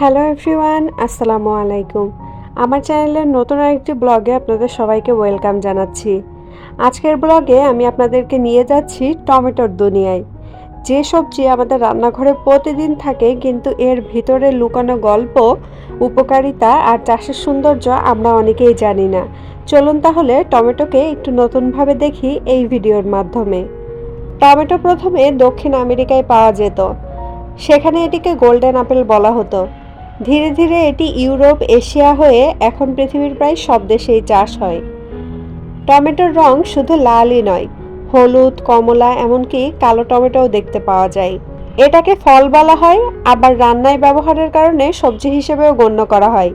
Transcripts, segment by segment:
Hello everyone আসসালামু আলাইকুম। আমার চ্যানেলের নতুন আরেকটি ব্লগে আপনাদের সবাইকে ওয়েলকাম জানাচ্ছি। আজকের ব্লগে আমি আপনাদেরকে নিয়ে যাচ্ছি টমেটোর দুনিয়ায়। যে সবজি আমাদের রান্নাঘরে প্রতিদিন থাকে কিন্তু এর ভিতরে লুকানো গল্প, উপকারিতা আর চাষের সৌন্দর্য আমরা অনেকেই জানি না। চলুন তাহলে টমেটোকে একটু নতুনভাবে দেখি এই ভিডিওর মাধ্যমে। টমেটো প্রথমে দক্ষিণ আমেরিকায় পাওয়া যেত। সেখানে এটিকে গোল্ডেন আপেল বলা হতো। ধীরে ধীরে এটি ইউরোপ, এশিয়া হয়ে এখন পৃথিবীর প্রায় সব দেশেই চাষ হয়। টমেটোর রং শুধু লালই নয়, হলুদ, কমলা, এমনকি কালো টমেটোও দেখতে পাওয়া যায়। এটাকে ফল বলা হয়, আবার রান্নায় ব্যবহারের কারণে সবজি হিসেবেও গণ্য করা হয়।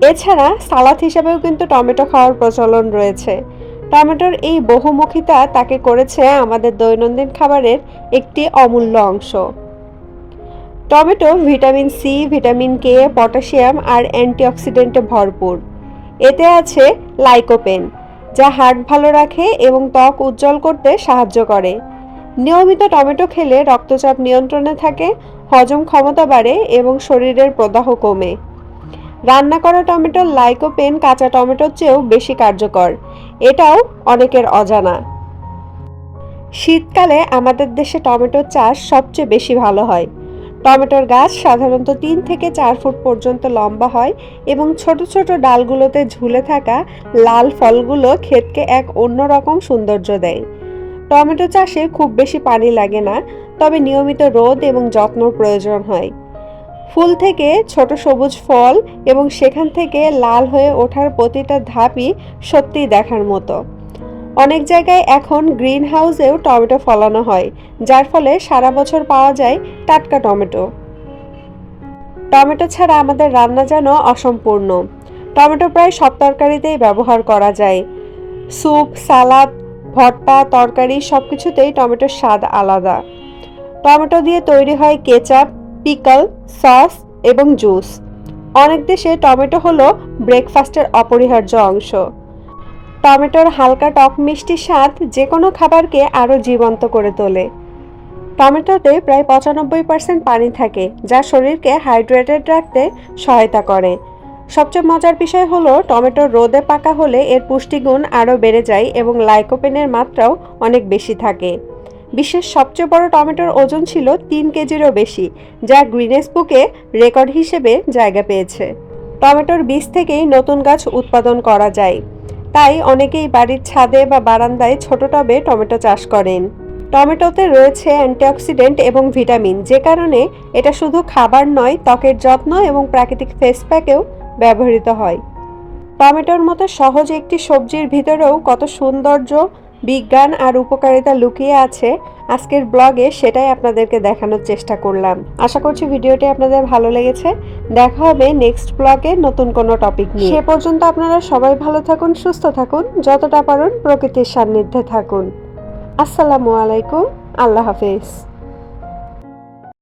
এছাড়া সালাদ হিসেবেও কিন্তু টমেটো খাওয়ার প্রচলন রয়েছে। টমেটোর এই বহুমুখিতা তাকে করেছে আমাদের দৈনন্দিন খাবারের একটি অমূল্য অংশ। Tomato, vitamin C, vitamin K, potassium আর অ্যান্টিঅক্সিডেন্টে ভরপুর। এতে আছে লাইকোপেন, যা হার্ট ভালো রাখে এবং ত্বক উজ্জ্বল করতে সাহায্য করে। নিয়মিত টমেটো খেলে রক্তচাপ নিয়ন্ত্রণে থাকে, হজম ক্ষমতা বাড়ে এবং শরীরের প্রদাহ কমে। রান্না করা টমেটোর লাইকোপেন কাঁচা টমেটোর চেয়েও বেশি কার্যকর। এটাও অনেকের অজানা। শীতকালে আমাদের দেশে টমেটোর চাষ সবচেয়ে বেশি ভালো হয়। টমেটোর গাছ সাধারণত তিন থেকে চার ফুট পর্যন্ত লম্বা হয় এবং ছোট ছোট ডালগুলোতে ঝুলে থাকা লাল ফলগুলো ক্ষেতকে এক অন্যরকম সৌন্দর্য দেয়। টমেটো চাষে খুব বেশি পানি লাগে না, তবে নিয়মিত রোদ এবং যত্নর প্রয়োজন হয়। ফুল থেকে ছোট সবুজ ফল এবং সেখান থেকে লাল হয়ে ওঠার প্রতিটা ধাপই সত্যিই দেখার মতো। অনেক জায়গায় এখন গ্রিন হাউসেও টমেটো ফলানো হয়, যার ফলে সারা বছর পাওয়া যায় টাটকা টমেটো। টমেটো ছাড়া আমাদের রান্না যেন অসম্পূর্ণ। টমেটো প্রায় সব তরকারিতেই ব্যবহার করা যায়। স্যুপ, সালাদ, ভর্তা, তরকারি সব কিছুতেই টমেটোর স্বাদ আলাদা। টমেটো দিয়ে তৈরি হয় কেচাপ, পিকল, সস এবং জুস। অনেক দেশে টমেটো হলো ব্রেকফাস্টের অপরিহার্য অংশ। টমেটোর হালকা টক মিষ্টি স্বাদ যে কোনো খাবারকে আরও জীবন্ত করে তোলে। টমেটোতে প্রায় পঁচানব্বই পার্সেন্ট পানি থাকে, যা শরীরকে হাইড্রেটেড রাখতে সহায়তা করে। সবচেয়ে মজার বিষয় হলো টমেটো রোদে পাকা হলে এর পুষ্টিগুণ আরও বেড়ে যায় এবং লাইকোপেনের মাত্রাও অনেক বেশি থাকে। বিশ্বের সবচেয়ে বড় টমেটোর ওজন ছিল তিন কেজিরও বেশি, যা গ্রিনেস বুকে রেকর্ড হিসেবে জায়গা পেয়েছে। টমেটোর বীজ থেকেই নতুন গাছ উৎপাদন করা যায়। তাই অনেকেই বাড়ির ছাদে বা বারান্দায় ছোট টবে টমেটো চাষ করেন। টমেটোতে রয়েছে অ্যান্টিঅক্সিডেন্ট এবং ভিটামিন, যে কারণে এটা শুধু খাবার নয়, ত্বকের যত্ন এবং প্রাকৃতিক ফেস প্যাকেও ব্যবহৃত হয়। টমেটোর মতো সহজ একটি সবজির ভিতরেও কত সৌন্দর্য, বিজ্ঞান আর উপকারিতা লুকিয়ে আছে, আজকের ব্লগে সেটাই আপনাদেরকে দেখানোর চেষ্টা করলাম। আশা করছি ভিডিওটি আপনাদের ভালো লেগেছে। দেখা হবে নেক্সট ব্লগে নতুন কোনো টপিক নিয়ে। সে পর্যন্ত আপনারা সবাই ভালো থাকুন, সুস্থ থাকুন, যতটা পারুন প্রকৃতির সান্নিধ্যে থাকুন। আসসালামু আলাইকুম, আল্লাহ হাফেজ।